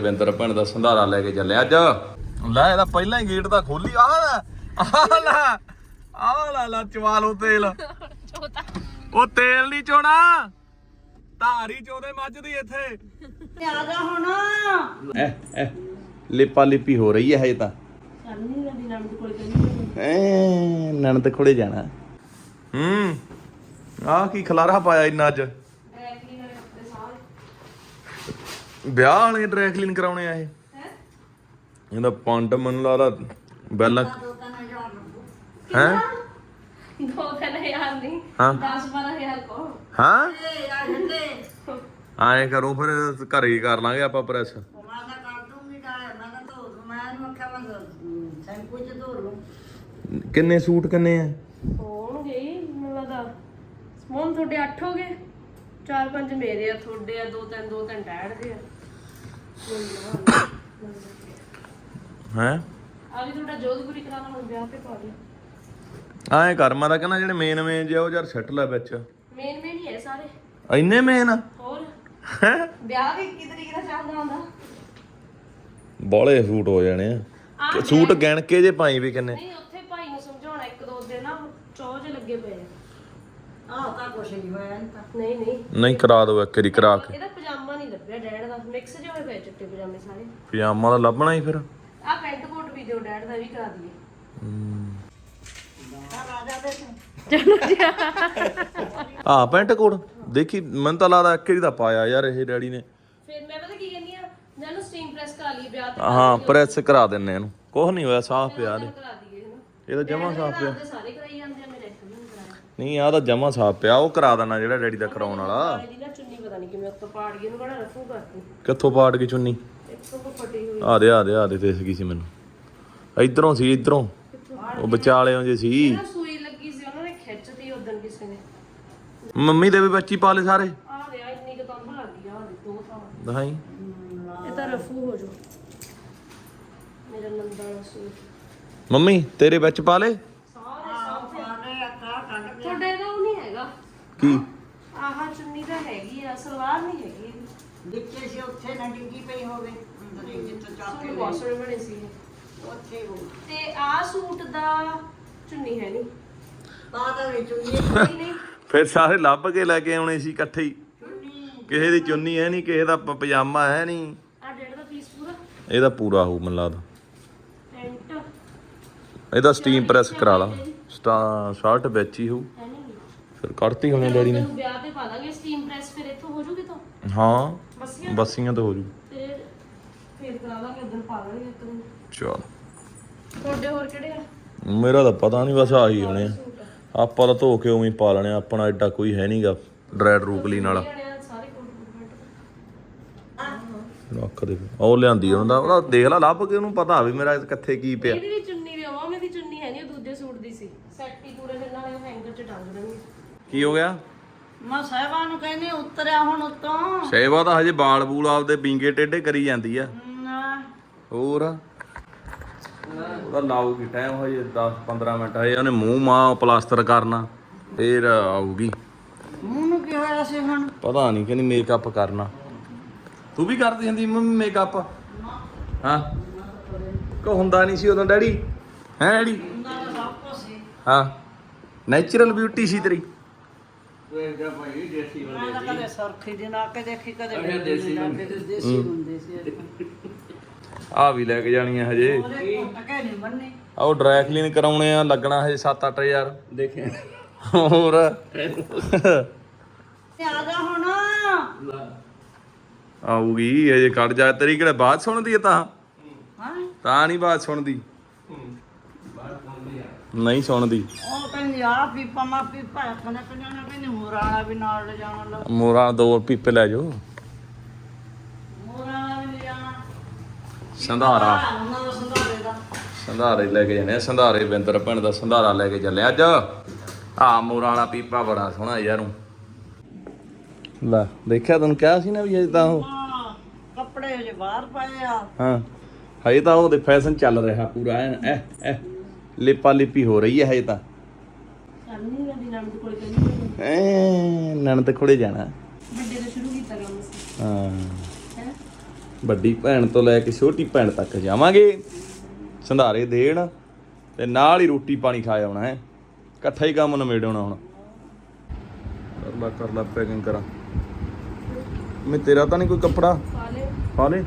ਵਿੰਦਰ ਭੈਣ ਦਾ ਸੰਧਾਰਾ ਲੈ ਕੇ ਚੱਲਿਆ ਅੱਜ। ਲੈ ਇਹਦਾ ਪਹਿਲਾਂ ਹੀ ਗੇਟ ਤਾਂ ਖੋਲੀ ਆ ਲੈ ਆ ਲੈ ਆ ਲੈ ਲੈ ਚਵਾਲੋ ਤੇਲ। ਉਹ ਤੇਲ ਨਹੀਂ ਚੋਣਾ ਧਾਰੀ ਚੋਦੇ ਮੱਝ ਦੀ ਇੱਥੇ। ਆ ਜਾ ਹੁਣ। ਐ ਐ ਲਿਪਾ ਲਿਪੀ ਹੋ ਰਹੀ ਹੈ ਹਜੇ ਤਾਂ। ਸਾਨੀ ਦਾ ਦਿਨਾਂ ਦੇ ਕੋਲ ਐ ਨਣਦ ਕੋਲੇ ਜਾਣਾ। ਹੂੰ ਆ ਕੀ ਖਲਾਰਾ ਪਾਇਆ ਇੰਨਾ ਅੱਜ। ਵਿਆਹ ਵਾਲੇ ਡਰਾਈ ਕਲੀਨ ਕਰਾਉਣੇ ਆ ਇਹ। ਇਹਦਾ ਪੰਡ ਮਨ ਲਾਦਾ ਬੈਲਾਂ ਹੈ? ਦੋ ਤਿੰਨ ਹਜ਼ਾਰ ਨਹੀਂ ਹਾਂ। 10 12000 ਕੋ ਹਾਂ? ਇਹ ਆ ਜੰਦੇ ਆਏ ਕਰੋ ਫਿਰ ਘਰੇ ਹੀ ਕਰ ਲਾਂਗੇ ਆਪਾਂ ਪ੍ਰੈਸ ਕਿੰਨੇ ਸੂਟ ਕਿੰਨੇ ਆ? ਹੋਣਗੇ ਮੈਨੂੰ ਲੱਗਦਾ ਸਮੋਨ ਤੁਹਾਡੇ 8 ਹੋ ਗਏ। ਚਾਰ ਪੰਜ ਮੇਰੇ ਆ ਤੁਹਾਡੇ ਆ ਦੋ ਤਿੰਨ ਦੋ ਤਿੰਨ ਡੈਡ ਦੇ ਆ। ਹੈ ਆ ਵੀ ਤੁਹਾਡਾ ਜੋਧਪੁਰੀ ਕਰਾਣਾ ਹੁਣ ਵਿਆਹ ਤੇ ਪਾ ਲਿਆ। ਆਏ ਕਰ ਮੈਂ ਤਾਂ ਕਹਿੰਦਾ ਜਿਹੜੇ ਮੇਨ ਮੇਨ ਜਿਹਾ ਉਹ ਯਾਰ ਸੈੱਟ ਲੈ ਵਿੱਚ। ਮੇਨ ਮੇਨ ਹੀ ਹੈ ਸਾਰੇ। ਇੰਨੇ ਮੇਨ ਹੋਰ? ਹੈ? ਵਿਆਹ ਵੀ ਕੀ ਤਰੀਕੇ ਦਾ ਚੱਲਦਾ ਹੁੰਦਾ। ਬੋਲੇ ਸੂਟ ਹੋ ਜਾਣੇ ਆ। ਸੂਟ ਗਿਣ ਕੇ ਜੇ ਪਾਈ ਵੀ ਕਿੰਨੇ? ਨਹੀਂ ਉੱਥੇ ਭਾਈ ਨੂੰ ਸਮਝਾਉਣਾ ਇੱਕ ਦੋ ਦਿਨ ਨਾ ਚੌਜ ਲੱਗੇ ਪਏ ਆ। ਆਹ ਤਾਂ ਕੁਛ ਨਹੀਂ ਹੋਇਆ ਤਾਂ। ਨਹੀਂ ਨਹੀਂ। ਨਹੀਂ ਕਰਾ ਦੋ ਇੱਕ ਵਾਰੀ ਕਰਾ ਕੇ। ਇਹਦਾ ਡੈਡ ਦਾ ਮਿਕਸ ਜਿਹਾ ਹੋਏ ਪਏ ਚਿੱਟੇ ਪਜਾਮੇ ਸਾਰੇ। ਪਜਾਮਾ ਤਾਂ ਲੱਭਣਾ ਹੀ ਫਿਰ। ਆ ਪੈਂਟ ਕੋਟ ਵੀ ਦਿਓ ਡੈਡ ਦਾ ਵੀ ਕਰਾ ਦਈਏ। ਆ ਰਾਜਾ ਦੇ ਤੂੰ। ਆ ਪੈਂਟ ਕੋਟ ਦੇਖੀ ਮੈਨੂੰ ਤਾਂ ਲੱਗਦਾ ਇੱਕ ਦਾ ਪਾਇਆ ਯਾਰ ਇਹ ਡੈਡੀ ਨੇ। ਫਿਰ ਮੈਂ ਪਤਾ ਕੀ ਕਹਿੰਦੀ ਆ ਮੈਂ ਇਹਨੂੰ ਸਟੀਮ ਪ੍ਰੈਸ ਕਰਾ ਲਈ ਵਿਆਹ ਤੇ ਹਾਂ ਪ੍ਰੈਸ ਕਰਾ ਦਿੰਨੇ ਇਹਨੂੰ। ਕੁਝ ਨਹੀਂ ਹੋਇਆ ਸਾਫ਼ ਪਿਆ ਨੇ ਕਰਾ ਦਈਏ ਹਨਾ ਇਹ ਤਾਂ ਜਮਾ ਸਾਫ਼ ਪਿਆ। ਤੇ ਸਾਰੇ ਕਰਾਈ ਜਾਂਦੇ ਆ ਮੇਰੇ ਇੱਕ ਵੀ ਨਹੀਂ ਕਰਾਇਆ। ਨਹੀਂ ਆ ਤਾਂ ਜਮਾ ਸਾਫ਼ ਪਿਆ ਉਹ ਕਰਾ ਦੇਣਾ ਜਿਹੜਾ ਡੈਡੀ ਦਾ ਕਰਾਉਣ ਵਾਲਾ। ਪਤਾ ਨਹੀਂ ਕਿਵੇਂ ਉੱਤੋਂ ਪਾੜ ਗਈ ਇਹਨੂੰ ਕਿਹੜਾ ਰਫੂ ਕਰਤੀ ਕਿੱਥੋਂ ਪਾੜ ਗਈ ਚੁੰਨੀ? ਇੱਕ ਤੋਂ ਫਟੀ ਹੋਈ। ਆ ਦੇ ਆ ਦੇ ਆ ਦੇ ਦਿਸ ਗਈ ਸੀ ਮੈਨੂੰ। ਇਧਰੋਂ ਸੀ ਇਧਰੋਂ। ਉਹ ਵਿਚਾਲਿਓਂ ਜੇ ਸੀ। ਨਾ ਸੂਈ ਲੱਗੀ ਸੀ ਉਹਨਾਂ ਨੇ ਖਿੱਚਤੀ ਉਦੋਂ ਕਿਸੇ ਨੇ। ਮੰਮੀ ਦੇ ਵੀ ਬੱਚੀ ਪਾਲੇ ਸਾਰੇ? ਆ ਰਿਹਾ ਇੰਨੀ ਕੁ ਤੰਬ ਲੱਗ ਗਈ ਆ ਉਹਦੇ ਦੋ ਥਾਂ ਦਿਖਾਈ। ਇਹ ਤਾਂ ਰਫੂ ਹੋ ਜੋ ਮੇਰਾ ਨੰਦਾ ਵਾਲਾ ਸੂਟ ਮੰਮੀ ਤੇਰੇ ਵਿੱਚ ਪਾਲੇ ਸਾਰੇ ਸਾਫ਼ ਤੁਹਾਡੇ ਦਾ ਉਹ ਨਹੀਂ ਹੈਗਾ। ਕੀ? ਸਲਵਾਰ ਨਹੀਂ ਹੈਗੀ। ਵਿੱਚੇ ਸੀ ਉੱਥੇ ਨਾ ਡਿੱਗੀ ਪਈ ਹੋਵੇ ਅੰਦਰ ਹੀ ਜਿੱਥੇ ਚੱਕ ਕੇ ਸੂਟ ਬਹੁਤ ਸੋਹਣੇ ਬਣੇ ਸੀ। ਉੱਥੇ ਹੋ। ਤੇ ਆਹ ਸੂਟ ਦਾ ਚੁੰਨੀ ਹੈ ਨਹੀਂ। ਵਿੱਚ ਫਿਰ ਸਾਰੇ ਲੱਭ ਕੇ ਲੈ ਕੇ ਆਉਣੇ ਸੀ ਇਕੱਠੇ ਹੀ। ਕਿਸੇ ਦੀ ਚੁੰਨੀ ਹੈ ਨਹੀਂ ਕਿਸੇ ਦਾ ਪ- ਪਜਾਮਾ ਹੈ ਨਹੀਂ। ਆ ਡੇਢ ਦਾ ਪੀਸ ਪੂਰਾ। ਇਹਦਾ ਪੂਰਾ ਹੋਊ ਮੈਨੂੰ ਲੱਗਦਾ। ਪੈਂਟ। ਇਹਦਾ ਸਟੀਮ ਪ੍ਰੈਸ ਕਰਾ ਲਾ। ਸਟਾ ਸ਼ਰਟ ਵਿੱਚ ਹੀ ਹੋਊ। ਹੈ ਨਹੀਂ। ਫਿਰ ਕੱਢਤੀ ਹੋਣੀ ਡੈਡੀ ਨੇ। ਤੈਨੂੰ ਵਿਆਹ ਤੇ ਪਾ ਦਾਂਗੇ ਸਟੀਮ ਪ੍ਰੈਸ ਹੋ ਜੂਗੀ ਤਾਂ ਹਾਂ ਬਸੀਆਂ? ਬੱਸੀਆਂ ਤਾਂ ਹੋ ਜੂ ਤੇ ਫਿਰ ਕਰਾ ਦਾਂਗੇ ਉਧਰ ਪਾ ਦਾਂਗੇ ਇੱਕ ਚਲ। ਤੁਹਾਡੇ ਹੋਰ ਕਿਹੜੇ ਆ? ਮੇਰਾ ਤਾਂ ਪਤਾ ਨਹੀਂ ਬਸ ਆਹੀ ਹੋਣੇ ਆ। ਆਪਾਂ ਤਾਂ ਧੋ ਕੇ ਉਵੇਂ ਹੀ ਪਾ ਲੈਣੇ ਆ, ਆਪਣਾ ਐਡਾ ਕੋਈ ਹੈ ਨਹੀਂਗਾ ਡਰੈਡ ਰੂਕਲੀ ਨਾਲ ਜਿਹੜੇ ਆ ਸਾਰੇ ਕੋਟ ਕੋਟ ਰੱਖ ਦੇ। ਉਹ ਲਿਆਂਦੀ ਉਹਨਾਂ ਦਾ ਉਹਦਾ ਦੇਖ ਲੈ ਲੱਭ ਕੇ ਉਹਨੂੰ ਪਤਾ ਵੀ ਮੇਰਾ ਕਿੱਥੇ ਕੀ ਪਿਆ। ਇਹਦੀ ਵੀ ਚੁੰਨੀ ਵੀ ਆਵਾ ਮੇਰੀ ਚੁੰਨੀ ਹੈ ਨਹੀਂ ਉਹ ਦੂਜੇ ਸੂਟ ਦੀ ਸੀ। ਸੈੱਟ ਹੀ ਪੂਰੇ ਫਿਰ ਨਾਲੇ ਹੈਂਗਰ 'ਚ ਟੰਗ ਦੇਣਗੇ। ਕੀ ਹੋ ਗਿਆ? ਮੈਂ ਸਾਹਿਬਾਂ ਨੂੰ ਕਹਿੰਦੀ ਉਤਰਿਆ ਹੁਣ ਉੱਤੋਂ। ਸੇਵਾ ਤਾਂ ਹਜੇ ਬਾਲ ਬੂਲ ਆਪਦੇ ਬਿੰਗੇ ਟੇਢੇ ਕਰੀ ਜਾਂਦੀ ਆ। ਨਾ। ਹੋਰ? ਉਹਦਾ ਲਾਊਗੀ ਟਾਈਮ ਹਜੇ 10 15 ਮਿੰਟ ਹਜੇ ਉਹਨੇ ਮੂੰਹ ਮਾਂ ਪਲਾਸਟਰ ਕਰਨਾ ਫੇਰ ਆਊਗੀ। ਮੂੰਹ ਨੂੰ ਕੀ ਹੋਇਆ ਸੀ ਹੁਣ? ਪਤਾ ਨਹੀਂ ਕਹਿੰਦੀ ਮੇਕਅਪ ਕਰਨਾ। ਤੂੰ ਵੀ ਕਰਦੀ ਹੁੰਦੀ ਮੰਮੀ ਮੇਕਅਪ ਹਾਂ। ਕੋ ਹੁੰਦਾ ਨਹੀਂ ਸੀ ਉਦੋਂ ਡੈਡੀ? ਹੈ ਡੈਡੀ? ਹੁੰਦਾ ਤਾਂ ਸਭ ਕੁਛ ਸੀ। ਹਾਂ। ਨੈਚੁਰਲ ਬਿਊਟੀ ਸੀ ਤੇਰੀ। ਮੈਂ ਤਾਂ ਕਦੇ ਸਰਖੀ ਦੇ ਨਾ ਕੇ ਦੇਖੀ ਕਦੇ ਦੇਸੀ ਹੁੰਦੇ ਦੇਸੀ ਹੁੰਦੇ ਸੀ ਆ ਵੀ ਲੈ ਕੇ ਜਾਣੀਆਂ ਹਜੇ। ਉਹਦੇ ਕੁੱਟ ਕੇ ਨਹੀਂ ਮੰਨੇ। ਆਹ ਉਹ ਡਰਾਈ ਕਲੀਨ ਕਰਾਉਣੇ ਆ ਲੱਗਣਾ ਹਜੇ 7-8000 ਦੇਖਿਆ। ਹੋਰ। ਤੇ ਆ ਜਾ ਹੁਣ ਆਊਗੀ ਹਜੇ ਕੱਢ ਜਾ। ਤੇਰੀ ਕਿਹੜਾ ਬਾਤ ਸੁਣਦੀ ਹੈ ਤਾਂ? ਹਾਂ। ਤਾਂ ਨਹੀਂ ਬਾਤ ਸੁਣਦੀ? ਨਹੀਂ ਸੁਣਦੀ। ਉਹ ਕਹਿੰਦੀ ਆ ਪੀਪਾ ਮਾ ਪੀਪਾ ਕਹਿੰਦੇ ਕਹਿੰਦੇ ਕਹਿੰਦੇ ਮੋਰਾਣਾ ਵੀ ਨਾਲ ਲੈ ਜਾਣਾ ਲਾ ਮੋਰਾ ਦੋ ਪੀਪੇ ਲੈ ਜਾਓ। ਮੋਰਾਣਾ ਵੀ ਲੈ ਜਾਣਾ ਸੰਧਾਰਾ ਆ ਉਹਨਾਂ ਦਾ ਸੰਧਾਰੇ ਦਾ। ਸੰਧਾਰੇ ਲੈ ਕੇ ਜਾਣੇ ਆ, ਸੰਧਾਰੇ ਬਿੰਦਰ ਭੈਣ ਦਾ ਸੰਧਾਰਾ ਲੈ ਕੇ ਚੱਲੇ ਅੱਜ। ਆ ਮੋਰਾ ਵਾਲਾ ਪੀਪਾ ਬੜਾ ਸੋਹਣਾ ਯਾਰ ਨੂੰ ਲੈ ਦੇਖਿਆ ਤੈਨੂੰ ਕਿਹਾ ਸੀ ਨਾ ਵੀ ਅਜੇ ਤਾਂ ਉਹ? ਹਾਂ ਕੱਪੜੇ ਜੇ ਬਾਹਰ ਪਏ ਆ। ਹਾਂ ਹਜੇ ਤਾਂ ਉਹਦੇ ਫੈਸ਼ਨ ਚੱਲ ਰਿਹਾ ਪੂਰਾ ਐ ਐ। ਲਿਪਾ ਲਿਪੀ ਹੋ ਰਹੀ ਹੈ ਹਜੇ ਤਾਂ। ਸਾਨੀ ਕੋਲ ਕਰੀ ਐ ਨਣਦ ਕੋਲੇ ਜਾਣਾ। ਵੱਡੇ ਤੋਂ ਸ਼ੁਰੂ ਕੀਤਾ ਕੰਮ ਸੀ ਹਾਂ। ਹੈ? ਵੱਡੀ ਭੈਣ ਤੋਂ ਲੈ ਕੇ ਛੋਟੀ ਭੈਣ ਤੱਕ ਜਾਵਾਂਗੇ। ਸੰਧਾਰੇ ਦੇਣ ਤੇ ਨਾਲ ਹੀ ਰੋਟੀ ਪਾਣੀ ਖਾ ਆਉਣਾ ਹੈ। ਇਕੱਠਾ ਹੀ ਕੰਮ ਨਿਬੇੜਾਉਣਾ ਹੁਣ। ਕਰ ਲਾ ਕਰ ਲਾ ਪੈਕਿੰਗ ਕਰਾਂ। ਮੈਂ ਤੇਰਾ ਤਾਂ ਨਹੀਂ ਕੋਈ ਕੱਪੜਾ? ਪਾ ਲੈ। ਪਾ ਲੈ।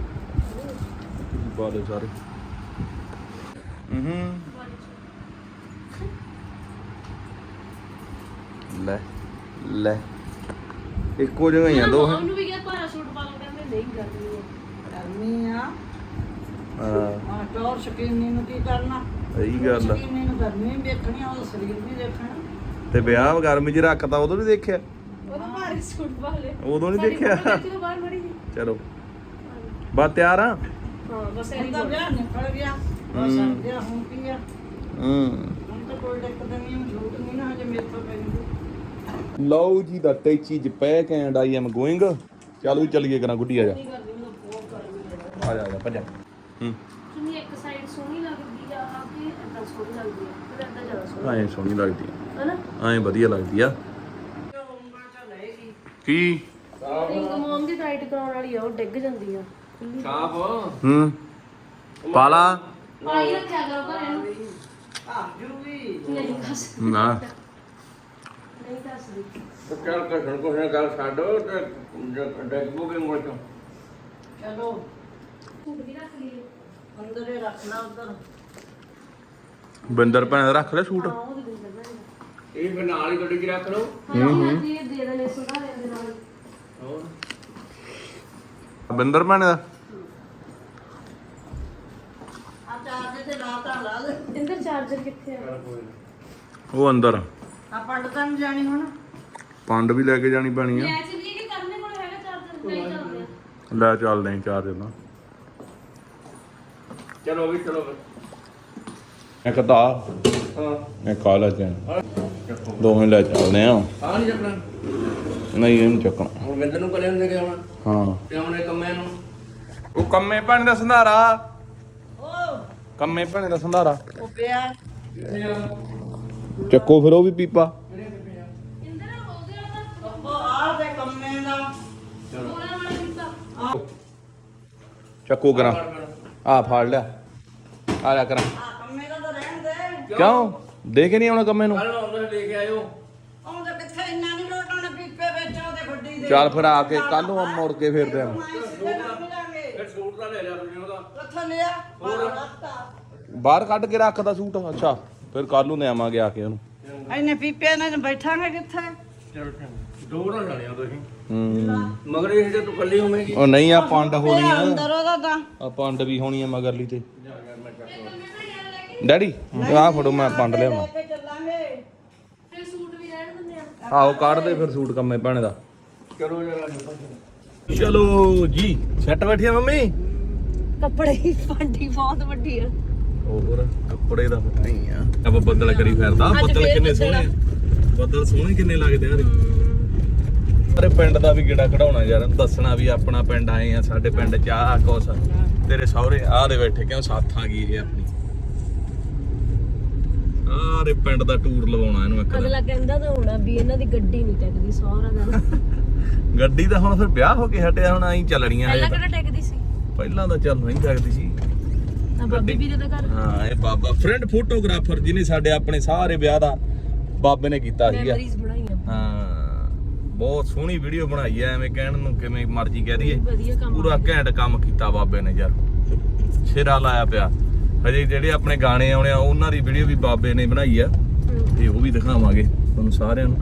ਪਾ ਲੈ ਸਾਰੇ। ਹੂੰ। ਲੈ ਲੈ। ਇੱਕੋ ਜਿਹਾ ਹੀ ਆ ਦੋ ਹੈ। ਉਹਨੂੰ ਵੀ ਕਿਹਾ ਭਾਰਾ ਸੂਟ ਪਾ ਲਓ ਕਹਿੰਦੇ ਨਹੀਂ ਕਰਨੀ ਹੈ ਕਰਨੀ ਆ। ਹਾਂ। ਆ ਟੌਰ ਸ਼ਕੀਨੀ ਨੂੰ ਕੀ ਕਰਨਾ? ਸਹੀ ਗੱਲ ਆ। ਸ਼ਕੀਨੀ ਨੂੰ ਗਰਮੀ ਵੀ ਦੇਖਣੀ ਆ ਉਹਦਾ ਸਰੀਰ ਵੀ ਦੇਖਣਾ ਤੇ ਵਿਆਹ ਗਰਮੀ 'ਚ ਰੱਖਤਾ ਉਦੋਂ ਨਹੀਂ ਦੇਖਿਆ? ਉਹਦਾ ਭਾਰੇ ਸੂਟ ਪਾ ਲੈ ਉਦੋਂ ਨਹੀਂ ਸਾਡੀ ਦੇਖਿਆ? ਚਲੋ। ਬਾ ਤਿਆਰ ਆ? ਹਾਂ ਬਸ ਐਨੀ ਉਹਦਾ ਵਿਆਹ ਨਿਕਲ ਗਿਆ। ਬਸ ਆ ਗਿਆ ਹੁਣ ਕੀ ਆ? ਹੂੰ। ਹੁਣ ਤਾਂ ਕੋਈ ਦਿੱਕਤ ਨਹੀਂ ਝੂਠ ਨਹੀਂ ਨਾ ਹਜੇ ਮੇਰੇ ਤੋਂ ਪੈਂਦੀ। ਲਓ ਜੀ ਦਾ ਟੈਚੀ ਜ pack and I am going ਚੱਲ ਵੀ ਚੱਲੀਏ ਕਰਾਂ ਗੁੱਡੀ ਆ ਜਾ। ਆ। ਜਾ ਆ ਜਾ ਭੱਜ। ਹੂੰ। ਕਿੰਨੀ ਇੱਕ ਸਾਈਡ ਸੋਹਣੀ ਲੱਗਦੀ ਆ ਆ ਕੇ ਏਦਾਂ ਸੋਹਣੀ ਲੱਗਦੀ ਆ? ਫਿਰ ਏਦਾਂ ਜ਼ਿਆਦਾ ਸੋਹਣੀ ਐਂ ਸੋਹਣੀ ਲੱਗਦੀ ਆ। ਹਨਾ? ਐਂ ਵਧੀਆ ਲੱਗਦੀ ਆ। ਕੀ? ਰਿੰਗ ਮੋਮ ਦੀ ਟਾਈਟ ਕਰਾਉਣ ਵਾਲੀ ਆ ਉਹ ਡਿੱਗ ਜਾਂਦੀ ਆ। ਖੁੱਲੀ ਹੂੰ। ਪਾਲਾ ਪਾਈ ਰੱਖਿਆ ਕਰੋ ਘਰੇ ਨੂੰ। ਆ ਜੂਗੀ। ਨਹੀਂ ਨਾ। ਨਹੀਂ ਦੱਸਦੀ ਚੱਲ ਕਸਣ ਕੁਛ ਨਾ ਗੱਲ ਛੱਡੋ ਤੇ ਡੈਗਬੋ ਕੇ ਮੋੜ ਚੋਂ ਚਲੋ। ਵੀ ਰੱਖ ਲਈਏ। ਅੰਦਰ ਹੀ ਰੱਖਣਾ ਉਧਰ। ਬਿੰਦਰ ਭੈਣ ਦਾ ਰੱਖ ਲੈ ਸੂਟ? ਹਾਂ ਉਹ ਦੇ ਦਿੰਦੇ ਨੇ ਇਹ ਫਿਰ ਨਾਲ ਹੀ ਗੱਡੀ 'ਚ ਰੱਖ ਲਓ। ਹਾਂ ਹਾਂ ਜੀ ਦੇ ਦੇਣੇ ਸੁਧਾਰੇ ਦੇ ਨਾਲ। ਹੋਰ? ਬਿੰਦਰ ਭੈਣ ਦਾ? ਆ ਚਾਰਜ ਤੇ ਲਾਤਾ ਲਾ ਦੇ ਇੰਦਰ ਚਾਰਜਰ ਕਿੱਥੇ ਆ? ਉਹ ਅੰਦਰ ਆ। ਪੰਡਤਾਂ ਨੂੰ ਜਾਣੀ ਹੁਣ। ਪੰਡ ਵੀ ਲੈ ਕੇ ਜਾਣੀ ਪੈਣੀ ਆ। ਲੈ ਚਲੀਏ ਕਿ ਕਰਨੇ ਕੋਲ ਹੈਗਾ ਚਾਰਜਰ ਨਹੀਂ ਚੱਲਦੇ। ਆ ਲੈ ਚੱਲਦੇ ਆਂ ਚਾਰ ਦਿਨ। ਚਲੋ ਵੀ ਚਲੋ ਫਿਰ। ਇੱਕ ਤਾਂ ਹਾਂ। ਇੱਕ ਕਾਲਾ ਚ ਚੱਕੋ। ਦੋਵੇਂ ਲੈ ਚੱਲਦੇ ਆ ਹਾਂ ਨਹੀਂ ਚੱਕਣਾ। ਨਹੀਂ ਇਹਨੂੰ ਚੱਕਣਾ। ਹੁਣ ਵਿੰਦਰ ਨੂੰ ਕਲੇ ਹੁੰਦੇ ਕਿ ਹੁਣ ਹਾਂ। ਤੇ ਉਹਨੇ ਕੰਮੇ ਨੂੰ। ਉਹ ਕੰਮੇ ਭੈਣ ਦਾ ਸੰਧਾਰਾ। ਓ। ਕੰਮੇ ਭੈਣ ਦਾ ਸੰਧਾਰਾ। ਉਹ ਪਿਆ। ਚੱਕੋ ਫਿਰ ਉਹ ਵੀ ਪੀਪਾ। ਚੱਕੋ ਕਰਾਂ। ਆ ਫੜ ਲਿਆ ਆ ਜਾ ਕਰਾਂ। ਆ ਕੰਮੇ ਦਾ ਤਾਂ ਰਹਿਣ ਦੇ ਕਿਉਂ? ਦੇ ਕੇ ਨਹੀਂ ਆਉਣਾ ਕੰਮੇ ਨੂੰ? ਕੱਲ ਨੂੰ ਆਉਂਦਾ ਲੈ ਕੇ ਆਇਓ ਉਹ ਤਾਂ ਕਿੱਥੇ ਇੰਨਾ ਨਹੀਂ ਲੋਟਾਉਣਾ ਪੀਪੇ ਵਿੱਚ ਉਹਦੇ ਗੱਡੀ ਦੇ ਚੱਲ ਫਿਰ ਆ ਕੇ ਕੱਲ ਨੂੰ ਮੁੜ ਕੇ ਫੇਰਦੇ ਆ। ਫਿਰ ਸੂਟ ਲੈ ਲਿਆ ਤੁਸੀਂ ਉਹਦਾ। ਲਿਆ ਬਾਹਰ ਕੱਢ ਕੇ ਰੱਖਦਾ ਸੂਟ ਅੱਛਾ। ਫਿਰ ਕੱਲ ਨੂੰ ਲਿਆਵਾਂਗੇ ਆ ਕੇ ਉਹਨੂੰ। ਇਹਨੇ ਪੀਪੇ ਨਾਲ ਬੈਠਾਂਗੇ ਕਿੱਥੇ? ਚਲੋ ਦੋ ਨਾ ਜਾਣਿਆ ਤੁਸੀਂ ਹੂੰ। ਮਗਰ ਇਹ ਜੇ ਤੂੰ ਕੱਲੀ ਹੋਵੇਂਗੀ। ਉਹ ਨਹੀਂ ਆ ਪੰਡ ਹੋਣੀ ਆ। ਅੰਦਰ ਉਹਦਾ ਤਾਂ ਆ ਪੰਡ ਵੀ ਹੋਣੀ ਆ ਮਗਰਲੀ ਤੇ। ਡੈਡੀ ਆ ਫੜੋ ਮੈਂ ਪੰਡ ਲਿਆਉਣਾ ਫਿਰ ਸੂਟ ਵੀ ਰਹਿਣ ਦਿੰਦੇ ਆ। ਆਓ ਕੱਢ ਦੇ ਫਿਰ ਸੂਟ ਕੰਮੇ ਭੈਣੇ ਦਾ। ਚਲੋ ਜਰਾ ਚਲੋ ਜੀ ਸੈੱਟ ਬੈਠੀ ਆ ਮੰਮੀ? ਕੱਪੜੇ ਦੀ ਫਾਂਡੀ ਬਹੁਤ ਵੱਡੀ ਆ। ਹੋਰ ਕੱਪੜੇ ਦਾ ਪਤਾ ਹੀ ਆ। ਆਪਾਂ ਬੱਦਲ ਕਰੀ ਫਿਰਦਾ। ਅੱਜ ਬੱਦਲ ਫੇਰ ਕਿੰਨੇ ਬੱਦਲ ਆ। ਸੋਹਣੇ ਬੱਦਲ ਸੋਹਣੇ ਕਿੰਨੇ ਲੱਗਦੇ ਆ ਅਰੇ ਪਿੰਡ ਦਾ ਵੀ ਗੇੜਾ ਕਢਾਉਣਾ ਯਾਰ ਦੱਸਣਾ ਵੀ ਆਪਣਾ ਪਿੰਡ ਆਏ ਆ ਸਾਡੇ ਪਿੰਡ ਚ ਆ ਕੁਛ ਤੇਰੇ ਸਹੁਰੇ ਆਹ ਦੇ ਬੈਠੇ ਕਿਉਂ ਸਾਥ ਆ ਗਈ ਇਹ ਆਪਣੀ? ਆਰੇ ਪਿੰਡ ਦਾ ਟੂਰ ਲਵਾਉਣਾ ਇਹਨੂੰ ਇੱਕ ਅਗਲਾ ਕਹਿੰਦਾ ਤਾਂ ਹੋਣਾ ਵੀ ਇਹਨਾਂ ਦੀ ਗੱਡੀ ਨਹੀਂ ਟਿਕਦੀ ਸਹੁਰਾ ਦਾ। ਗੱਡੀ ਦਾ ਹੁਣ ਫਿਰ ਵਿਆਹ ਹੋ ਕੇ ਹਟਿਆ ਹੁਣ ਆਈ ਚੱਲਣੀਆਂ ਪਹਿਲਾਂ ਤਾਂ। ਕਿਹੜਾ ਟਿਕਦੀ ਸੀ? ਪਹਿਲਾਂ ਤਾਂ ਚੱਲ ਨਹੀਂ ਸਕਦੀ ਸੀ। ਆ ਬਾਬੀ ਵੀਰੇ ਦਾ ਘਰ। ਹਾਂ ਇਹ ਬਾਬਾ। ਫਰੈਂਡ ਫੋਟੋਗ੍ਰਾਫਰ ਜਿਹਨੇ ਸਾਡੇ ਆਪਣੇ ਸਾਰੇ ਵਿਆਹ ਦਾ ਬਾਬੇ ਨੇ ਕੀਤਾ ਸੀਗਾ। ਮੈਮਰੀਜ਼ ਬਣਾਈਆਂ। ਹਾਂ ਬਹੁਤ ਸੋਹਣੀ ਵੀਡੀਓ ਬਣਾਈ ਐ ਐਵੇਂ ਕਹਿਣ ਨੂੰ ਕਿਵੇਂ ਮਰਜ਼ੀ ਕਹਿ ਦਈਏ। ਵਧੀਆ ਕੰਮ ਪੂਰਾ ਘੈਂਟ ਕੰਮ ਕੀਤਾ ਬਾਬੇ ਨੇ ਯਾਰ। ਸਿਰਾ ਲਾਇਆ ਪਿਆ। ਹਜੇ ਜਿਹੜੇ ਆਪਣੇ ਗਾਣੇ ਆਉਣੇ ਆ ਉਹਨਾਂ ਦੀ ਵੀਡੀਓ ਵੀ ਬਾਬੇ ਨੇ ਬਣਾਈ ਆ। ਹਮ। ਤੇ ਉਹ ਵੀ ਦਿਖਾਵਾਂਗੇ ਤੁਹਾਨੂੰ ਸਾਰਿਆਂ ਨੂੰ।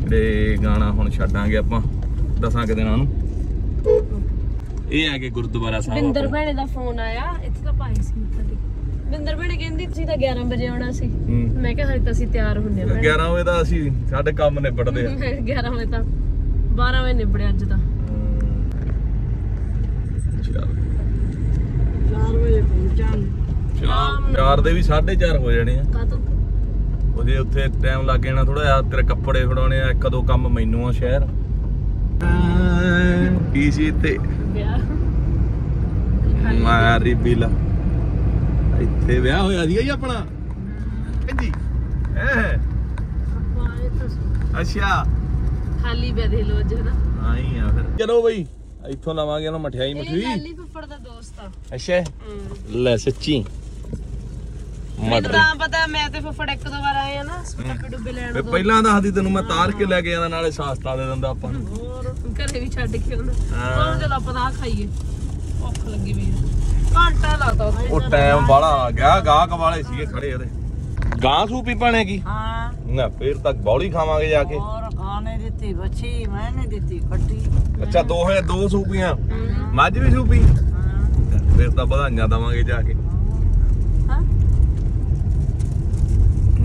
ਜਿਹੜੇ ਗਾਣਾ ਹੁਣ ਛੱਡਾਂਗੇ ਆਪਾਂ ਦਸਾਂ ਕੁ ਦਿਨਾਂ ਨੂੰ। ਇਹ ਆ ਕੇ ਗੁਰਦੁਆਰਾ ਸਾਹਿਬ ਬਿੰਦਰ ਆਪਣਾ। ਭੈਣੇ ਦਾ ਫੋਨ ਆਇਆ ਇੱਥੇ ਤਾਂ ਪਾਈ ਸੀ ਮੱਥਾ ਟੇਕ। ਬਿੰਦਰ ਭੈਣੇ ਕਹਿੰਦੀ ਤੁਸੀਂ ਤਾਂ 11 ਵਜੇ ਆਉਣਾ ਸੀ। ਹੂੰ। ਮੈਂ ਕਿਹਾ ਹਜੇ ਤਾਂ ਅਸੀਂ ਤਿਆਰ ਹੁੰਨੇ ਆ ਭੈਣੇ। 11 ਵਜੇ ਦਾ ਅਸੀਂ ਸਾਡੇ ਕੰਮ ਨਿਬੜਦੇ ਆ। ਮੈਂ 11 ਵਜੇ ਤਾਂ 12 ਵਜੇ ਨਿਬੜਿਆ ਅੱਜ ਤਾਂ। ਚੱਲ 4 ਵਜੇ। ਪਹੁੰਚਾਂਗੇ। ਚਾਰ ਚਾਰ ਦੇ ਵੀ 4:30 ਹੋ ਜਾਣੇ ਆ। ਕਾਤੋਂ ਉਹਦੇ ਉੱਥੇ ਟਾਈਮ ਲੱਗ ਜਾਣਾ ਥੋੜਾ ਜਿਹਾ ਤੇਰੇ ਕੱਪੜੇ ਫੜਾਉਣੇ ਆ ਇੱਕ ਦੋ ਕੰਮ ਮੈਨੂੰ ਆ ਸ਼ਹਿਰ। ਕੀ ਸੀ ਤੇ ਵਿਆਹ। ਮਾਰੀ ਬਿਲਾ। ਇੱਥੇ ਵਿਆਹ ਹੋਇਆ ਸੀ ਜੀ ਆਪਣਾ। ਹਾਂਜੀ ਹੈ? ਆਪਾਂ ਆਏ ਤਾਂ ਸੀ। ਅੱਛਾ। ਖਾਲੀ ਪਿਆ ਦੇ ਲੋ ਅੱਜ ਹਨਾ? ਆਈ ਆ ਫਿਰ। ਚਲੋ ਬਈ ਇੱਥੋਂ ਲਵਾਂਗੇ ਉਹਨੂੰ ਮਠਿਆਈ ਇਹ ਮਠੂਈ ਲਾਲੀ ਫੁੱਫੜ ਅੱਛਾ। ਲੈ ਸੱਚੀ। ਮੈਨੂੰ ਮਟਰ। ਤਾਂ ਪਤਾ ਮੈਂ ਤੇ ਫੁੱਫੜ ਇੱਕ ਦੋ ਵਾਰ ਆਏ ਆ ਨਾ ਡੱਬੇ ਡੁੱਬੇ ਲੈਣ ਵੇ ਪਹਿਲਾਂ ਦੱਸਦੀ ਤੈਨੂੰ ਮੈਂ ਤਾਰ ਕੇ ਲੈ ਕੇ ਜਾਂਦਾ ਨਾਲੇ ਸਾਸਤਾ ਦੇ ਦਿੰਦਾ ਆਪਾਂ ਨੂੰ। ਘਰੇ ਵੀ ਛੱਡ ਕੇ ਹਾਂ। ਹੁਣ ਚਲ ਆਪਾਂ ਆਹ ਖਾਈਏ ਭੁੱਖ ਲੱਗੀ ਵੀ ਘੰਟਾ ਲਾਤਾ ਉੱਥੇ ਉਹ ਟਾਈਮ ਬਾਲਾ ਆ ਗਿਆ ਗਾਹਕ ਵਾਲੇ ਸੀਗੇ ਖੜੇ ਉਹਦੇ। ਗਾਂ ਸੂਪੀ ਪਾਣੇ ਕੀ? ਹਾਂ। ਨਾ ਫੇਰ ਤੱਕ ਬੌਲੀ ਖਾਵਾਂਗੇ ਜਾ ਕੇ। ਹੋਰ ਖਾਣੇ ਦਿੱਤੀ ਬੱਚੀ ਮੈਂ ਨਹੀਂ ਦਿੱਤੀ ਖੱਟੀ। ਅੱਛਾ ਦੋ ਹੈ ਦੋ ਸੂਪੀਆਂ। ਮੱਝ ਵੀ ਸੂਪੀ? ਹਾਂ। ਫੇਰ ਤਾਂ ਵਧਾਈਆਂ ਦਵਾਂਗੇ ਜਾ ਕੇ। ਹਾਂ।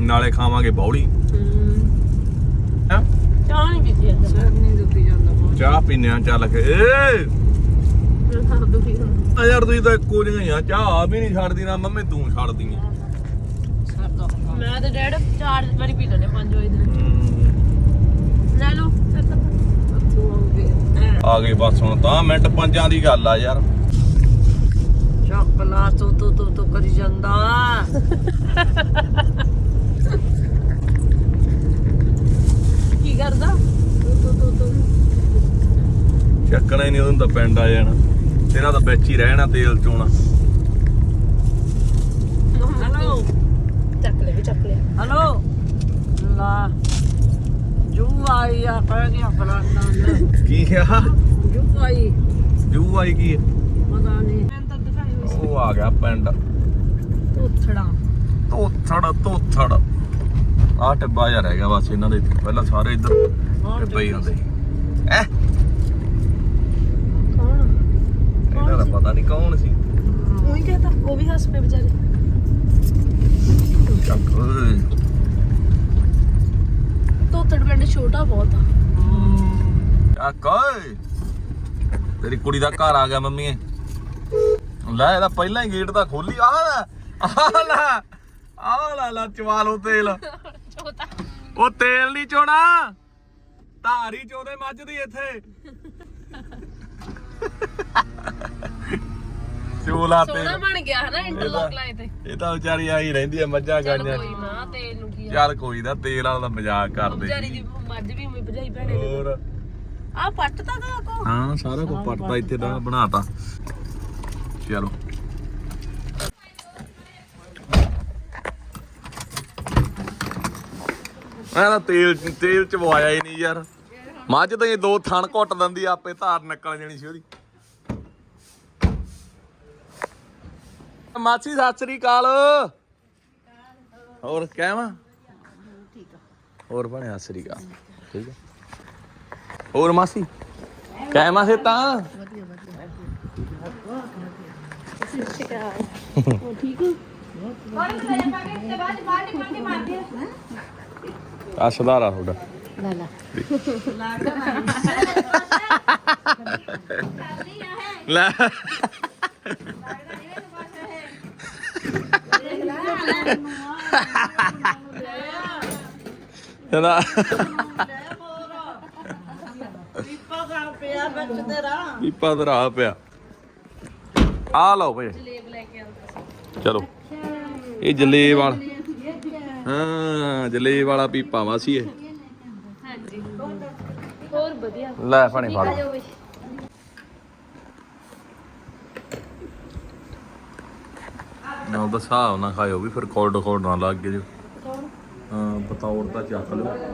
ਨਾਲੇ ਖਾਵਾਂਗੇ ਬੌਲੀ। ਹੈਂ? ਚਾਹ ਨਹੀਂ ਪੀਤੀ ਅੱਜ। ਸਿਰ ਨਹੀਂ ਦੁਖੀ ਜਾਂਦਾ ਬਹੁਤ। ਚਾਹ ਪੀਨੇ ਆ ਚੱਲ ਕੇ। ਏ! ਮੈਂ ਤਾਂ ਦੁਖੀ ਹਾਂ ਆ ਯਾਰ ਤੁਸੀਂ ਤਾਂ ਇੱਕੋ ਜਿਹੀਆਂ ਹੀ ਆ ਚਾਹ ਵੀ ਨਹੀਂ ਛੱਡਦੀ ਨਾ ਮੰਮੀ ਤੂੰ ਛੱਡਦੀ ਆ। ਸਿਰ ਦੁਖਦਾ ਮੈਂ ਤਾਂ ਡੈਡ ਚਾਰ ਵਾਰੀ ਪੀ ਲੈਣੇ 5 ਵਜੇ ਦੇ ਲੈ ਲਓ ਤਾਂ। ਤੂੰ ਆ ਗਈ ਬਸ ਹੁਣ ਤਾਂ ਮਿੰਟ ਪੰਜਾਂ ਦੀ ਗੱਲ ਆ ਯਾਰ। ਚੱਕਲਾ ਤੂੰ ਤੂੰ ਤੂੰ ਤੂੰ ਕਰੀ ਜਾਂਦਾ। ਕੀ ਕਰਦਾ? ਤੂੰ ਤੂੰ ਤੂੰ ਤੂੰ ਚੱਕਣਾ ਹੀ ਨਹੀਂ ਉਹਨੂੰ ਤਾਂ ਪਿੰਡ ਆ ਜਾਣਾ। ਤੇਰਾ ਤਾਂ ਵਿੱਚ ਹੀ ਰਹਿਣਾ ਤੇਲ ਚੋਣਾ। ਹਲੋ ਚੱਕ ਲੈ ਵੀ ਚੱਕ ਲਿਆ। ਹਲੋ ਲਾ। ਜੂ ਆਈ ਆ ਕਹਿ ਗਿਆ ਫਲਾਣਾ ਕੀ ਆ? ਜੂ ਆਈ। ਜੂ ਆਈ ਕੀ ਹੈ? ਪਤਾ ਨਹੀਂ। ਮੈਂ ਤਾਂ ਦਿਖਾਈ ਹੋਈ ਉਹ ਆ ਗਿਆ ਪਿੰਡ। ਤੋਥੜਾ ਤੋਥੜ ਤੋਥੜ ਆ ਟਿੱਬਾ ਜਿਹਾ ਰਹਿ ਗਿਆ ਬਸ ਇਹਨਾਂ ਦੇ ਇੱਥੇ। ਪਹਿਲਾਂ ਸਾਰੇ ਇੱਧਰ ਟਿੱਬੇ ਹੀ ਹੁੰਦੇ ਐ? ਕੌਣ? ਇਹਨਾਂ ਦਾ ਪਤਾ ਨਹੀਂ ਕੌਣ ਸੀ। ਉਹੀ ਕਹਤਾ ਉਹ ਵੀ ਹੱਸ ਪਏ ਵਿਚਾਰੇ। ਚੱਕ ਓਏ। ਤੋਤੜ ਪਿੰਡ ਛੋਟਾ ਬਹੁਤ ਆ। ਚੱਕ ਓਏ। ਤੇਰੀ ਕੁੜੀ ਦਾ ਘਰ ਆ ਗਿਆ ਮੰਮੀ। ਲੈ ਇਹਦਾ ਪਹਿਲਾਂ ਹੀ ਗੇਟ ਤਾਂ ਖੋਲੀ। ਆ ਲੈ ਆ ਲੈ ਆ ਲੈ ਲੈ ਚਵਾ ਲਓ ਤੇਲ। ਉਹ ਤੇਲ ਨਹੀਂ ਚੋਣਾ। ਧਾਰੀ ਚੋਦੇ ਮੱਝ ਦੀ ਇੱਥੇ। ਚੋਲਾ ਸੋਹਣਾ ਤੇਲ। ਬਣ ਗਿਆ ਹਨਾ ਇੰਟਰਲੌਕ ਲਾਏ ਤੇ। ਇਹ ਤਾਂ ਵਿਚਾਰੀ ਆਈ ਰਹਿੰਦੀ ਆ ਮੱਝਾਂ ਗਾਈਆਂ ਕੋਈ ਨਾ ਤੇਲ ਨੂੰ ਕੀ ਚੱਲ ਕੋਈ ਨਾ ਤੇਲ ਵਾਲਾ ਦਾ ਮਜ਼ਾਕ ਕਰਦੇ। ਵਿਚਾਰੀ ਦੀ ਮੱਝ ਵੀ ਉਵੇਂ ਭਜਾਈ ਭੈਣੇ ਨੇ ਹੋਰ। ਆ ਪੱਟ ਤਾਂ ਦਾ ਕੋ। ਹਾਂ ਸਾਰਾ ਕੁਝ ਪੱਟਦਾ ਇੱਥੇ ਦਾ ਬਣਾਤਾ। ਚਲੋ। ਮੈਂ ਤਾਂ ਤੇਲ ਤੇਲ ਚ ਪਵਾਇਆ ਹੀ ਨਹੀਂ ਯਾਰ। ਮੱਝ ਤਾਂ ਇਹ ਦੋ ਥਣ ਘੁੱਟ ਦਿੰਦੀ ਆਪੇ ਧਾਰ ਨਿਕਲ ਜਾਣੀ ਸੀ ਉਹਦੀ। ਮਾਸੀ ਸਤਿ ਸ੍ਰੀ ਅਕਾਲ। ਹੋਰ ਕਹਿਵਾ ਹੋਰ ਬਣਿਆ ਸਤਿ ਸ੍ਰੀ ਅਕਾਲ। ਠੀਕ ਹੈ ਹੋਰ ਮਾਸੀ ਕਹਿਵਾ ਸੇ ਤਾਂ ਉਹ ਠੀਕ ਹੈ? ਆ ਸੁਧਾਰਾ ਤੁਹਾਡਾ। ਲੈ ਲੈ। ਲੈ। ਪੀਪਾ ਖਾ ਪਿਆ ਵਿੱਚ ਤੇਰਾ ਪੀਪਾ ਧਰਾ ਪਿਆ। ਆ ਲਓ ਭਈ। ਜਲੇਬ ਲੈ ਕੇ ਆਉਂਦਾ ਸੀ ਚਲੋ। ਇਹ ਜਲੇਬ ਵਾਲਾ। ਹਾਂ ਜਲੇਬ ਵਾਲਾ ਪੀਪਾ ਵਾਸੀ ਇਹ। ਹਾਂਜੀ ਹੋਰ ਵਧੀਆ। ਲੈ ਫਣੇ ਫੜ ਜਾਓ ਬਈ ਨਾ ਤਾਂ ਹਿਸਾਬ ਨਾ ਖਾਇਓ ਵੀ ਫਿਰ ਕੋਲਡ ਕੋਲਡ ਨਾ ਲੱਗ ਜੇ। ਹਾਂ ਪਤੌੜ ਤਾਂ ਚੱਕ ਲਓ ਮੈਨੂੰ।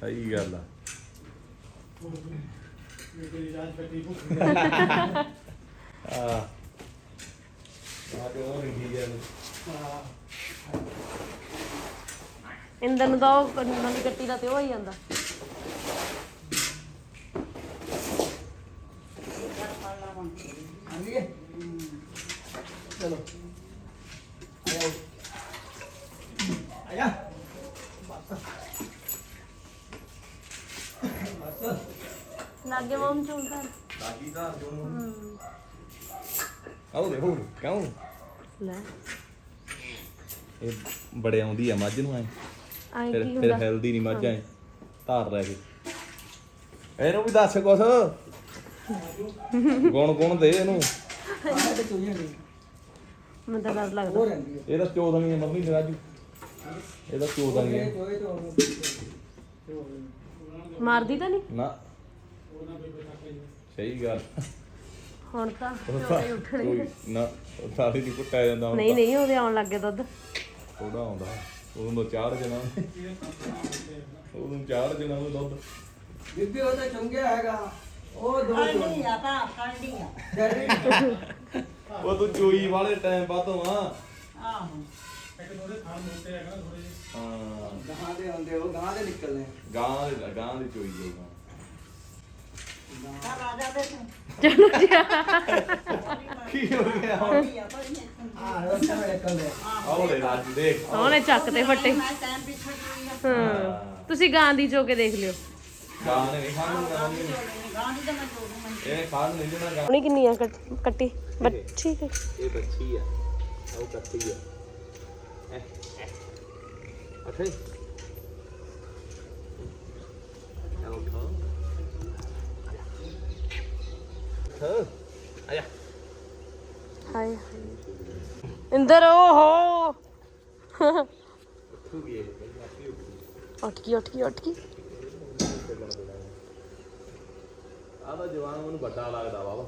ਸਹੀ ਗੱਲ ਆ ਆ ਆ ਤੇ ਉਹ ਨਹੀਂ ਗਿਆ ਇੰਦਰ ਨੂੰ ਤਾਂ ਉਹ ਨਵੀਂ ਕੱਟੀ ਦਾ ਤੇ ਉਹ ਹੀ ਜਾਂਦਾ ਚਲੋ ਆਇਆ ਆਇਆ ਲਾਗੇ ਮਮ ਚੂੰ ਕਰ ਲਾਗੀ ਦਾ ਦੇਖੋ ਕਿਉਂ? ਲੈ। ਇਹ ਬੜੇ ਆਉਂਦੀ ਆ ਮੱਝ ਨੂੰ ਐ। ਆਈ ਫਿਰ ਕੀ ਫਿਰ ਹੁੰਦਾ? ਹੈਲਦੀ ਨਹੀਂ ਮੱਝ ਐ। ਧਾਰ ਰਹਿ ਗਈ। ਇਹਨੂੰ ਵੀ ਦੱਸ ਕੁਛ? ਗੁਣ ਗੁਣ ਦੇ ਇਹਨੂੰ। ਆਹ ਤੇ ਚੋਈਆਂ ਨਹੀਂ ਮੈਨੂੰ ਤਾਂ ਡਰ ਲੱਗਦਾ। ਹੋ ਰਹਿੰਦੀ ਹੈ ਇਹ ਤਾਂ ਚੋਦਣੀ ਹੈ ਮੰਮੀ ਰਾਜੂ। ਇਹ ਤਾਂ ਚੋਦਣੀ ਹੈ ਚੋਏ ਤੋਂ ਮਾਰਦੀ ਤਾਂ ਨਹੀਂ? ਨਾ। ਸਹੀ ਗੱਲ। ਹੁਣ ਤਾਂ ਉਹ ਤਾਂ ਝੋਲੇ ਉੱਠਣੇ ਕੋਈ ਨਾ ਸਾਰੀ ਦੀ ਕੁੱਟਿਆ ਜਾਂਦਾ ਹੁਣ ਨਹੀਂ ਨਹੀਂ ਉਹਦੇ ਆਉਣ ਲੱਗੇ ਦੁੱਧ। ਥੋੜਾ ਆਉਂਦਾ। ਉਦੋਂ ਤੋਂ ਚਾਰ ਜਣਾ ਉਦੋਂ ਚਾਰ ਜਣਾ ਉਹ ਦੁੱਧ। ਬੀਬੀ ਉਹ ਤਾਂ ਚੁੰਗਿਆ ਹੈਗਾ। ਉਹ ਦੋ ਕੰਡੀ ਆ ਤਾਂ ਕੰਡੀ ਆ। ਉਹ ਤੂੰ ਚੋਈ ਵਾਲੇ ਟਾਈਮ ਬਾਦੋਂ ਆ ਆਹੋ। ਹਾਂ। ਗਾਂ ਦੇ ਹੁੰਦੇ ਉਹ ਗਾਂ ਦੇ ਨਿਕਲਦੇ ਗਾਂ ਦੇ ਗਾਂ ਦੀ ਚੋਈ ਹੋਗਾ ਤਾਂ ਰਾਜਾ ਦੇ ਤੂੰ। ਕੀ ਹੋ ਗਿਆ? ਹੁਣ ਕੰਡੀ ਆ ਭਾਈ ਆਹ ਰਸਤੇ ਵਿੱਚ ਨਿਕਲਦੇ ਆਹ ਲੈ ਰਾਜੂ ਦੇਖ। ਉਹਨੇ ਚੱਕ ਤੇ ਫੱਟੇ। ਹਾਂ। ਤੁਸੀਂ ਗਾਂ ਦੀ ਚੋ ਕੇ ਦੇਖ ਲਿਓ। ਗਾਂ ਨੇ ਨਹੀਂ ਖਾਣ ਨੂੰ ਮੰਮੀ ਗਾਂ ਦੀ ਤਾਂ ਮੈਂ ਜੋੜੂ ਮੈਂ ਇਹ ਖਾਣ ਨਹੀਂ ਦੇਣਾ ਗਾਂ। ਉਹਨੇ ਕਿੰਨੀ ਆ ਕੱਟ- ਕੱਟੀ ਬੱਚੀ ਕੱਟੀ ਇਹ ਬੱਚੀ ਆ। ਉਹ ਕੱਟੀ ਆ। ਅੱਛੇ ਚਲੋ ਖਾ ਖਾ ਆਇਆ ਹਾਏ ਹਾਏ। ਇੰਦਰ ਓਹੋ ਵੀ ਉੱਠ ਗਈ ਉੱਠ ਗਈ ਉੱਠ ਗਈ ਤਾਂ ਜਵਾਨ ਮੈਨੂੰ ਵੱਡਾ ਲੱਗਦਾ ਬਾਬਾ।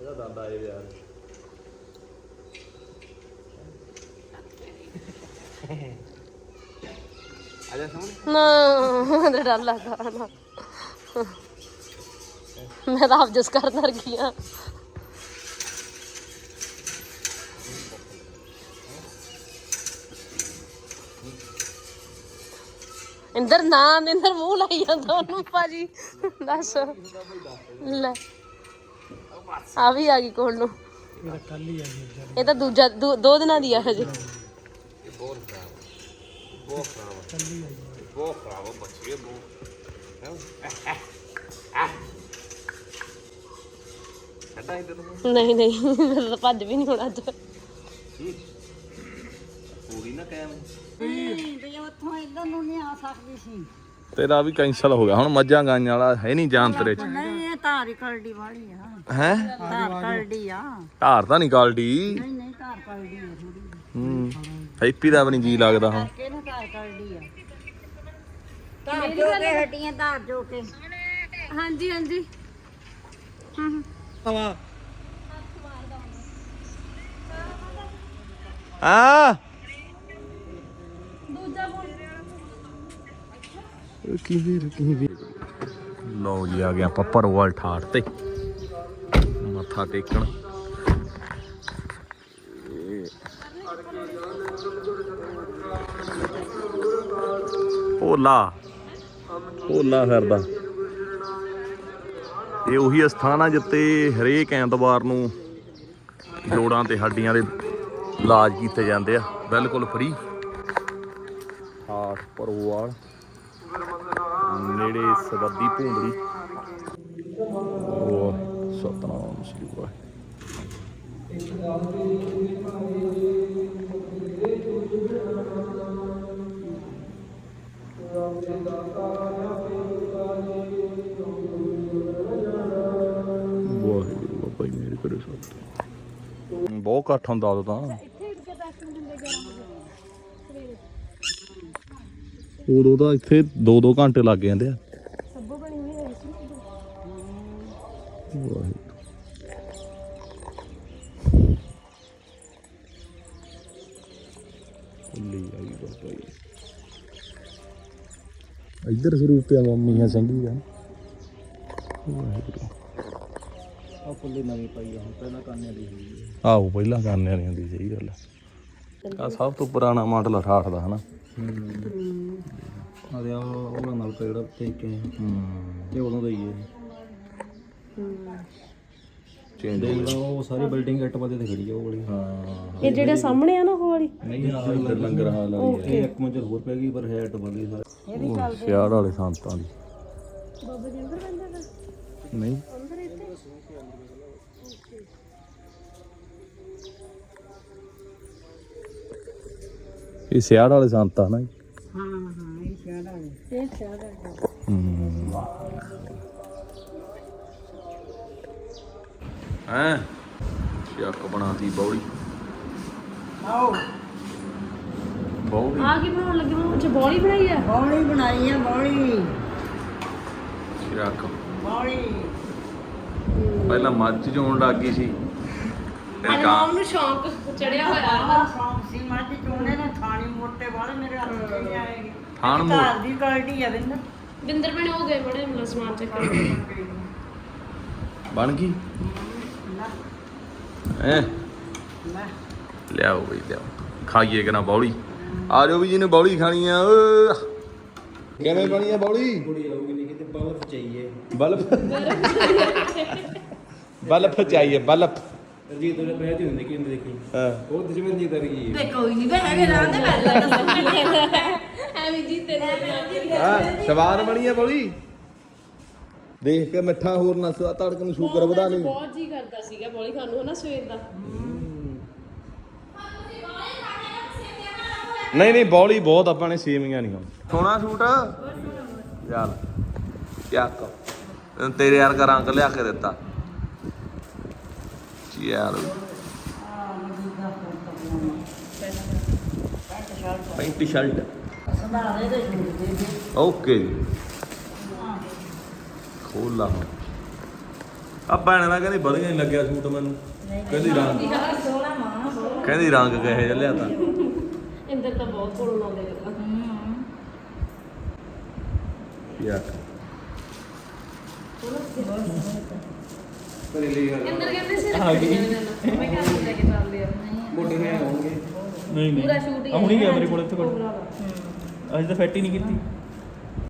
ਇਹਦਾ ਦਾਦਾ ਇਹ ਯਾਰ ਆਜਾ ਸਾਹਮਣੇ। ਨਾ ਡਰ ਲੱਗਦਾ ਨਾ। ਮੈਂ ਤਾਂ ਆਪ ਜਸ ਕਰਨ ਲੱਗੀ ਆ ਇੰਦਰ ਨਾ ਇੰਦਰ ਮੂੰਹ ਲਾਈ ਜਾਂਦਾ ਉਹਨੂੰ ਭਾਜੀ। ਦੱਸ। ਲੈ। ਆ ਵੀ ਆ ਗਈ ਕੋਲ ਨੂੰ। ਇਹ ਕੱਲ ਹੀ ਤਾਂ ਦੂਜਾ ਦੂ- ਦੋ ਦਿਨਾਂ ਦੀ ਆ ਹਜੇ। ਬਹੁਤ ਖਰਾਬ ਬਹੁਤ ਖਰਾਬ ਬਹੁਤ ਖਰਾਬ ਆ ਬੱਚੇ ਬਹੁਤ। ਹਟਾ ਇਧਰ ਨੂੰ ਨਹੀਂ ਨਹੀਂ ਮੇਰਾ ਤਾਂ ਭੱਜ ਵੀ ਨਹੀਂ ਹੋਣਾ ਅੱਜ। ਪੂਰੀ ਨਾ ਕਾਇਮ। ਨਹੀਂ ਵੀ ਉੱਥੋਂ ਇਧਰ ਨੂੰ ਨਹੀਂ ਆ ਸਕਦੀ ਸੀ ਤੇਰਾ ਵੀ ਕੈਂਸਲ ਹੋ ਗਿਆ ਹੁਣ ਮੱਝਾਂ ਗਾਈਆਂ ਵਾਲਾ ਹੈ ਨਹੀਂ ਜਾਨ ਤੇਰੇ ਚ। ਨਹੀਂ ਇਹ ਧਾਰੀ ਕਰਡੀ ਵਾਲੀ ਆ। ਹੈ? ਧਾਰ ਕਰਡੀ ਆ। ਧਾਰ ਤਾਂ ਨਹੀਂ ਕਾਲਡੀ। ਨਹੀਂ ਨਹੀਂ ਧਾਰ ਕਰਡੀ ਆ ਥੋੜੀ ਹੂੰ ਹੈਪੀ ਦਾ ਵੀ ਨਹੀਂ ਜੀ ਲੱਗਦਾ ਹੁਣ। ਕਿਹਨੇ ਧਾਰ ਕਰਡੀ ਆ। ਧਾਰ ਜੋ ਕੇ ਹੱਡੀਆਂ ਧਾਰ ਜੋ ਕੇ। ਹਾਂਜੀ ਹਾਂਜੀ। ਹਵਾ ਆ ਲਓ ਜੀ ਆ ਗਿਆ ਆਪਾਂ ਪਰਵਾਲ ਠਾਠ ਤੇ। ਮੱਥਾ ਟੇਕਣ। ਭੋਲਾ। ਭੋਲਾ ਫਿਰਦਾ। ਇਹ ਉਹੀ ਸਥਾਨ ਆ ਜਿੱਤੇ ਹਰੇਕ ਐਤਵਾਰ ਨੂੰ ਜੋੜਾਂ ਤੇ ਹੱਡੀਆਂ ਦੇ ਇਲਾਜ ਕੀਤੇ ਜਾਂਦੇ ਆ। ਬਿਲਕੁਲ ਫ੍ਰੀ ਹਾਟ ਪਰਵਾਲ ਨੇੜੇ ਸਬੱਦੀ ਭੂੰਦੜੀ ਉਹ ਸਤਨਾਮ ਸ੍ਰੀ ਵਾਹਿਗੁਰੂ। ਜੀ ਮੇਰੇ ਕਰੇ ਸਤ ਬਹੁਤ ਘੱਟ ਹੁੰਦਾ ਉਦੋਂ ਤਾਂ। ਉਦੋਂ ਤਾਂ ਇੱਥੇ 2-2 ਘੰਟੇ ਲੱਗ ਜਾਂਦੇ ਆ। ਲਈ ਆਈ ਬਾਬਾ ਜੀ। ਇੱਧਰ ਸਰੂਪ ਆ ਮੰਮੀ ਆ ਸੰਗੀ ਦਾ। ਵਾਹਿਗੁਰੂ। ਆ ਪੁੱਲੀ ਨਵੀਂ ਪਾਈ ਆ ਹੁਣ ਪਹਿਲਾਂ ਕਾਨਿਆਂ ਦੀ ਹੋਈ ਆਹੋ ਪਹਿਲਾਂ ਕਰਨੇ ਵਾਲੀ ਹੁੰਦੀ ਸਹੀ ਗੱਲ ਆ। ਸਭ ਤੋਂ ਪੁਰਾਣਾ ਮਾਡਲ 68 ਦਾ ਹਨਾ? ਆ ਦੇ ਉਹਨਾਂ ਨਾਲ ਤਾਂ ਜਿਹੜਾ ਟੇਕੇ ਹੂੰ। ਇਹ ਉਦੋਂ ਦਾ ਹੀ ਹੈ। ਚੇਂਜ ਦੇਖ ਲਓ ਉਹ ਸਾਰੀ ਬਿਲਡਿੰਗ ਇੱਟ ਪੱਤੇ ਤੇ ਖੜੀ ਆ ਉਹ ਵਾਲੀ। ਹਾਂ ਇਹ ਜਿਹੜੇ ਸਾਹਮਣੇ ਆ ਨਾ ਉਹ ਵਾਲੀ? ਨਹੀਂ ਆ ਇੱਧਰ ਲੰਗਰ ਹਾਲ ਵਾਲੀ ਹੈ ਇਹ ਇੱਕ ਮੰਜ਼ਰ ਹੋਰ ਪੈ ਗਈ ਪਰ ਹੈ ਇੱਟ ਪੱਤੇ ਸਾਰੀ। ਸਿਆੜ ਵਾਲੇ ਸੰਤਾਂ ਦੀ। ਬਾਬਾ ਜੀ ਅੰਦਰ ਬੰਦਾ ਨਹੀਂ। ਇਹ ਸਿਆੜ ਵਾਲੇ ਸੰਤ ਆ ਨਾ ਜੀ। ਹਾਂ ਹਾਂ ਇਹ ਸ਼ਹਿਰਾ ਹੈ ਇਹ ਚਾਹ ਦਾ ਹੂੰ ਹਾਂ। ਸ਼ੱਕ ਬਣਾਤੀ ਬੌੜੀ ਆਓ ਬੌੜੀ ਆ ਕੀ ਬਣਾਉਣ ਲੱਗੇ? ਮੈਂ ਅੱਛਾ ਬੋਲੀ ਬਣਾਈ ਆ। ਬੌਲੀ ਬਣਾਈ ਆ ਬੌਲੀ। ਸ਼ੱਕ ਬੌਲੀ। ਪਹਿਲਾਂ ਮੱਝ ਚੋਣ ਲੱਗ ਗਈ ਸੀ। ਫਿਰ ਕਾਂ ਨੂੰ ਸ਼ੌਂਕ ਚੜਿਆ ਹੋਇਆ। ਸੌਂਪ ਸੀ ਮੱਝ ਚੋਣੇ ਮੋਟੇ ਵਾਲੇ ਮੇਰੇ ਹੱਥ ਚ ਨਹੀਂ ਆਏਗੀ ਥਾਣ ਮੋ- ਘਰ ਦੀ ਕੁਆਲਿਟੀ ਆ ਬਿੰਦਰ ਬਿੰਦਰ ਬਣੇ ਹੋ ਗਏ ਬੜੇ ਮਤਲਬ ਸਮਾਨ ਚੱਕ ਕੇ। ਬਣ ਗਈ? ਲੈ। ਲੈ। ਲਿਆਓ ਬਈ ਲਿਆਓ। ਖਾਈਏ ਕਿ ਨਾ ਬੌੜੀ ਆ ਜਾਓ ਵੀ ਜਿਹਨੇ ਬੌੜੀ ਖਾਣੀ ਆ ਓ। ਕਿਵੇਂ ਬਣੀ ਆ ਕੁੜੀ ਆਊਗੀ ਕਿਤੇ ਬਲਬ ਚਾਹੀਏ। ਬਲਬ? ਬਲਬ ਚਾਹੀਏ ਬਲਬ। ਰਜੀਤ ਉਹਨੇ ਪਹਿਤੀ ਹੁੰਦੀ ਕਿ ਹੁੰਦੀ ਦੇਖੀ? ਹਾਂ। ਉਹ ਤੇ ਜਿਵੇਂ ਰਜੀਤ ਵਰਗੀ ਹੈ ਕੋਈ ਨਹੀਂ ਬਹਿ ਰਾਂ ਦੇ ਐਵੇਂ ਜੀ ਤੇ ਹਾਂ ਸਵਾਦ ਬਣੀ ਆ ਬੌੜੀ ਦੇਖ ਕੇ ਮਿੱਠਾ ਹੋਰ ਨਾ ਸਵਾ ਤੜਕ ਨੂੰ ਸ਼ੂਗਰ ਵਧਾ ਲਈ। ਬਹੁਤ ਜੀ ਕਰਦਾ ਸੀਗਾ ਬੋਲੀ ਖਾਣ ਨੂੰ ਹਨਾ ਸਵੇਰ ਦਾ। ਨਹੀਂ ਨਹੀਂ ਬੌਲੀ ਬਹੁਤ ਆਪਾਂ ਨੇ ਸੇਵੀਆਂ ਨਹੀਂ ਹੁਣ ਸੋਹਣਾ ਸੂਟ? ਚੱਲ ਚੱਕ ਤੈਨੂੰ ਤੇਰੇ ਯਾਰ ਦਾ ਰੰਗ ਲਿਆ ਕੇ ਦਿੱਤਾ। ਯਾਰ ਪੈਂਟ ਸ਼ਰਟ ਓਕੇ ਜੀ ਖੋਲ ਲਾ ਹੁਣ ਆ ਭੈਣ ਦਾ ਕਹਿੰਦੀ ਵਧੀਆ ਨਹੀਂ ਲੱਗਿਆ ਸੂਟ ਮੈਨੂੰ। ਕਹਿੰਦੀ ਰੰਗ। ਕਹਿੰਦੀ ਰੰਗ ਕਿਹੋ ਜਿਹਾ ਲਿਆ ਤਾਂ। ਇੰਦਰ ਤਾਂ ਬਹੁਤ ਕੋਲੋਂ ਲਾਉਂਦੇ ਯਾਰ। ਕਦੇ ਲਈ ਆ। ਇੰਦਰ ਕਹਿੰਦੇ ਸੀ ਰੱਖਣੀਆਂ ਮੈਂ ਕਿਹਾ ਲੈ ਕੇ ਚੱਲ ਲਿਆ ਮੋਟੇ ਨੇ ਆਉਣਗੇ। ਨਹੀਂ ਨਹੀਂ। ਪੂਰਾ ਸ਼ੂਟ ਹੀ ਹੁਣੀ ਗਿਆ ਮੇਰੇ ਕੋਲ ਇੱਥੇ ਕੋਲ। ਅਜੇ ਤਾਂ ਫਿੱਟ ਹੀ ਨਹੀਂ ਕੀਤੀ।